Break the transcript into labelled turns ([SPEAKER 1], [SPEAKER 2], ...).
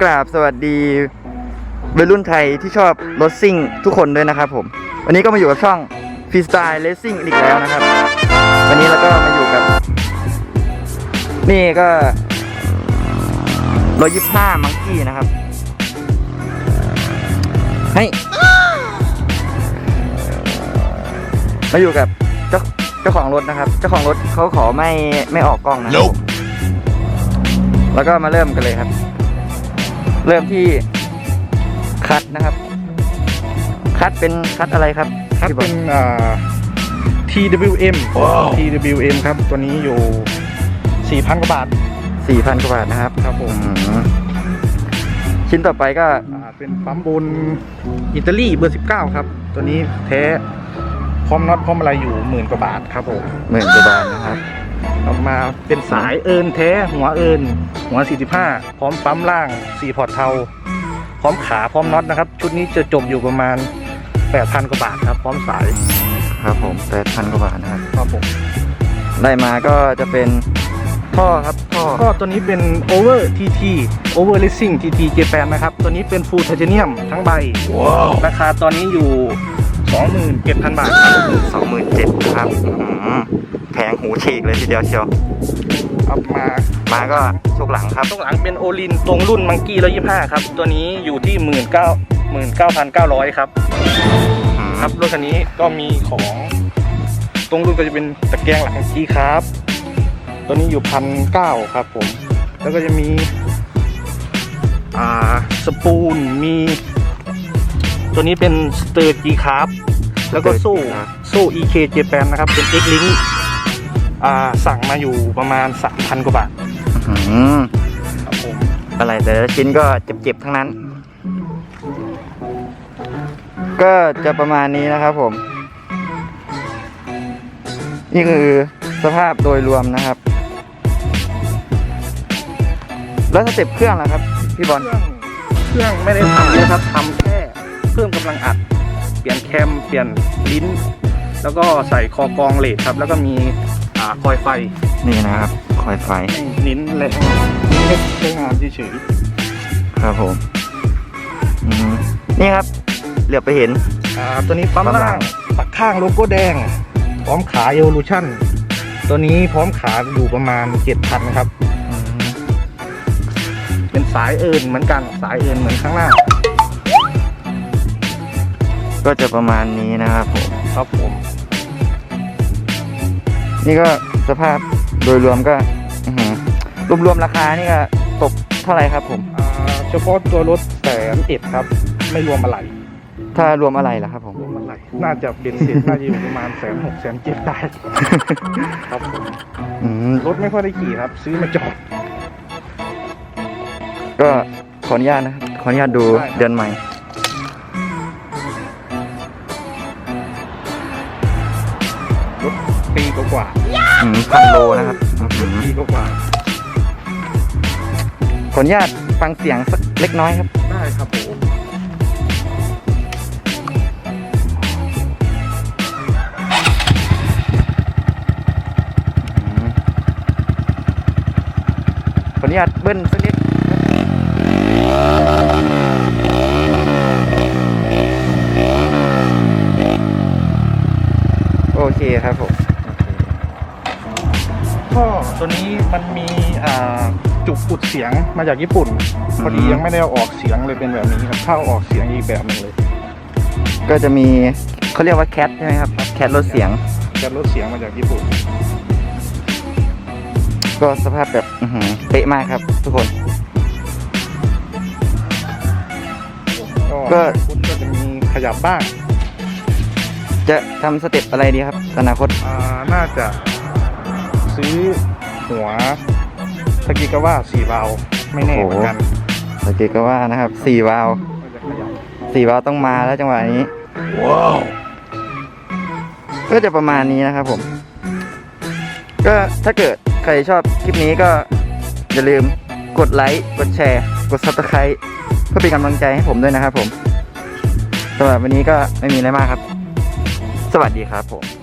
[SPEAKER 1] กราบสวัสดีวัยรุ่นไทยที่ชอบรถซิ่งทุกคนด้วยนะครับผม วันนี้ก็มาอยู่กับช่อง Freestyle Racing อีกแล้วนะครับ วันนี้เราก็มาอยู่กับ นี่ก็รถยี่ห้ามังกี้นะครับเฮ้มาอยู่กับเจ้าเจ้าของรถนะครับ เจ้าของรถเขาขอไม่ไม่ออกกล้องนะครับแล้วก็มาเริ่มกันเลยครับ เริ่มที่คัดนะครับ คัดเป็นคัดอะไรครับ
[SPEAKER 2] ครับ
[SPEAKER 1] พี่บอ
[SPEAKER 2] เป็
[SPEAKER 1] ล
[SPEAKER 2] นอ่า TWM TWM ครับ ตัวนี้อยู่ 4,000 กว่าบาท
[SPEAKER 1] สี่พันกว่าบาทนะครับ
[SPEAKER 2] ครับผม
[SPEAKER 1] อืมชิ้นต่อไปก็
[SPEAKER 2] อ่า เป็นปั๊มบนอิตาลีเบอร์ 19 ครับ ตัวนี้แท้พร้อมน็อตพร้อมอะไรอยู่หมื่นกว่าบาทครับผม
[SPEAKER 1] หมื่นกว่าบาทนะครับ
[SPEAKER 2] ออกมาเป็นสายเอินแท้หัวเอินหัว 45 พร้อมปั๊มล่าง 4 พอร์ตเทา พร้อมขาพร้อมน็อตนะครับ ชุดนี้จะจบอยู่ประมาณ 8,000 กว่าบาทครับ พร้อมสาย
[SPEAKER 1] ครับผมแปดพันกว่าบาทนะครับ
[SPEAKER 2] ครับผม
[SPEAKER 1] ได้มาก็จะเป็นท่อครับท่อ
[SPEAKER 2] ก็ตัวนี้เป็น Over TT Over Racing TT Japan นะครับ ตัวนี้เป็น Full Titanium ทั้งใบ ราคาตอนนี้อยู่ 27,000 บาทครับ
[SPEAKER 1] สองหมื่นเจ็ดนะครับอืมแพงหูฉีกเลยทีเดียวเชียว
[SPEAKER 2] เอามา
[SPEAKER 1] มาก็ชุกหลังครับ
[SPEAKER 2] ตรงหลังเป็นโอลินตรงรุ่นมังกี้125ครับ ตัวนี้อยู่ที่19 19,900ครับ
[SPEAKER 1] อืม
[SPEAKER 2] ครับรถคันนี้ก็มีของตรงรุ่นก็จะเป็นตะแกรงหลังจีครับ ตัวนี้อยู่พันเก้าครับผม แล้วก็จะมี อ่า สปูน มี ตัวนี้เป็นสเตอร์จีครับแล้วก็โซ่โซ่ EK เจแปนนะครับ เป็น X Link อ่าสั่งมาอยู่ประมาณ 3,000 กว่าบาท
[SPEAKER 1] อืม
[SPEAKER 2] ครับผม
[SPEAKER 1] อะไรแต่ละชิ้นก็เจ็บๆทั้งนั้น ก็จะประมาณนี้นะครับผม นี่คือสภาพโดยรวมนะครับ แล้วสเต็ปเครื่องล่ะครับ พี่บอล
[SPEAKER 2] เครื่องเครื่องไม่ได้ทำเลยครับทำแค่ เพิ่มกำลังอัด เปลี่ยนแคม เปลี่ยนลิ้น แล้วก็ใส่คอกรองเลทครับ แล้วก็มีอ่าคอยไฟ
[SPEAKER 1] นี่นะครับคอยไฟ
[SPEAKER 2] ให้ลิ้นและให้ใช้งานเฉย
[SPEAKER 1] ครับผมอืมนี่ครับเหลือบไปเห็น
[SPEAKER 2] ๆอ่าตัวนี้ปั๊ม
[SPEAKER 1] ปั๊มล่า
[SPEAKER 2] ล่างงปักข้างโลโก้แดง พร้อมขา Evolution ตัวนี้พร้อมขาอยู่ประมาณ7,000ครับ
[SPEAKER 1] อืม
[SPEAKER 2] เป็นสายเอินเหมือนกันสายเอินเหมือนข้างหน้า
[SPEAKER 1] ก็จะประมาณนี้นะครับผม
[SPEAKER 2] ครับผม
[SPEAKER 1] นี่ก็สภาพโดยรวมก็อื้อหือรวมๆราคานี่ก็ตกเท่าไหร่ครับผม
[SPEAKER 2] อ่าเฉพาะตัวรถแสนเอ็ดครับ ไม่รวมอะไร
[SPEAKER 1] ถ้ารวมอะไรล่ะครับผม
[SPEAKER 2] รวมอะไรน่าจะเป็นเสร็จน่าจะอยู่ประมาณแสนหกแสนเจ็ดได้ครับผม
[SPEAKER 1] อืม
[SPEAKER 2] รถไม่ค่อยได้ขี่ครับ ซื้อมาจอด
[SPEAKER 1] ก็ขออนุญาตนะครับขออนุญาตดู
[SPEAKER 2] ได้ครับ
[SPEAKER 1] เดือนใหม่
[SPEAKER 2] ปีกว่า
[SPEAKER 1] อืมพันโลนะครับอื้อหือ
[SPEAKER 2] ๆปีกว่า
[SPEAKER 1] ขออนุญาตฟังเสียงสักเล็กน้อยครับ
[SPEAKER 2] ๆได้ครับผม
[SPEAKER 1] อืมขออนุญาตเบิ้ลสักนิดโอเคครับผม
[SPEAKER 2] ก็ตัวนี้ มันมีอ่าจุกอุดเสียงมาจากญี่ปุ่น พอดี
[SPEAKER 1] อืม
[SPEAKER 2] ยังไม่ได้เอาออกเสียงเลยเป็นแบบนี้ครับถ้าเอาออกเสียงอีกแบบหนึงเลย
[SPEAKER 1] ก็จะมีเขาเรียกว่าแคทใช่ไหมครับแคทลดเสียง
[SPEAKER 2] จะลดเสียงมาจากญี่ปุ่น
[SPEAKER 1] ก็สภาพแบบอื้อหือเป๊ะมากครับ ทุกคนก็
[SPEAKER 2] ก็คุณก็จะมีขยับบ้าง
[SPEAKER 1] จะทำสเต็ปอะไรดีครับ อนาคต
[SPEAKER 2] อ่าน่าจะซื้อ หัวสกิกาว่าสี่วาล์วไม่แน่เหมือนกัน
[SPEAKER 1] สเกตก็ว่านะครับสี่วาล์ว
[SPEAKER 2] ก็จะขยับ
[SPEAKER 1] สี่วาล์วต้องมาแล้วจังหวะนี้
[SPEAKER 2] ว้าว
[SPEAKER 1] ก็จะประมาณนี้นะครับผม ก็ถ้าเกิดใครชอบคลิปนี้ก็อย่าลืมกดไลค์กดแชร์ กด subscribe เพื่อเป็นกำลังใจให้ผมด้วยนะครับผมสำหรับวันนี้ก็ไม่มีอะไรมากครับ สวัสดีครับผม